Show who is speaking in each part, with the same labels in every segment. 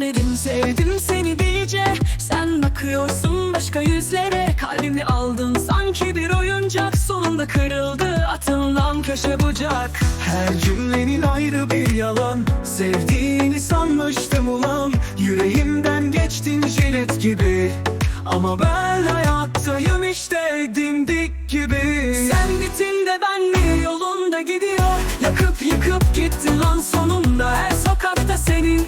Speaker 1: dedim sevdim seni diyece. Sen bakıyorsun başka yüzlere. Kalbimi aldın sanki bir oyuncak. Sonunda kırıldı atılan köşe bucak.
Speaker 2: Her cümlenin ayrı bir yalan. Sevdiğini sanmıştım ulan. Yüreğimden geçtin jilet gibi. Ama ben hayattayım işte dimdik gibi.
Speaker 1: Sen gittin de ben mi yolunda gidiyor? Yakıp yıkıp gitti lan sonunda. Her sokakta senin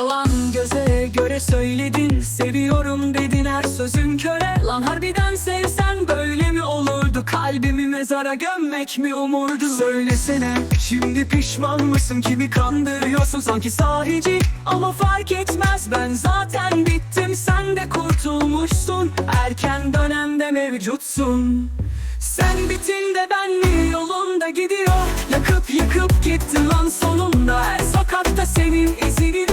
Speaker 1: Yalan göze göre söyledin Seviyorum dedin her sözün köre. Lan harbiden sevsen böyle mi olurdu? Kalbimi mezara gömmek mi umurdu?
Speaker 2: Söylesene şimdi pişman mısın? Kimi kandırıyorsun? Sanki sahici
Speaker 1: Ama fark etmez. Ben zaten bittim Sen de kurtulmuşsun. Erken dönemde mevcutsun. Sen bitin de ben mi? Yolunda gidiyor. Yakıp yıkıp gittin lan sonunda. Her sokakta senin izinin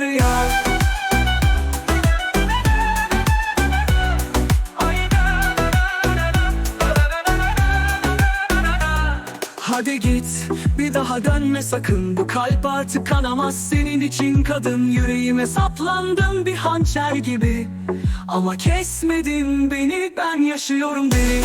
Speaker 1: ya. Hadi git bir daha dönme sakın. Bu kalp artık kanamaz senin için kadın. Yüreğime saplandım bir hançer gibi. Ama kesmedin beni ben yaşıyorum deli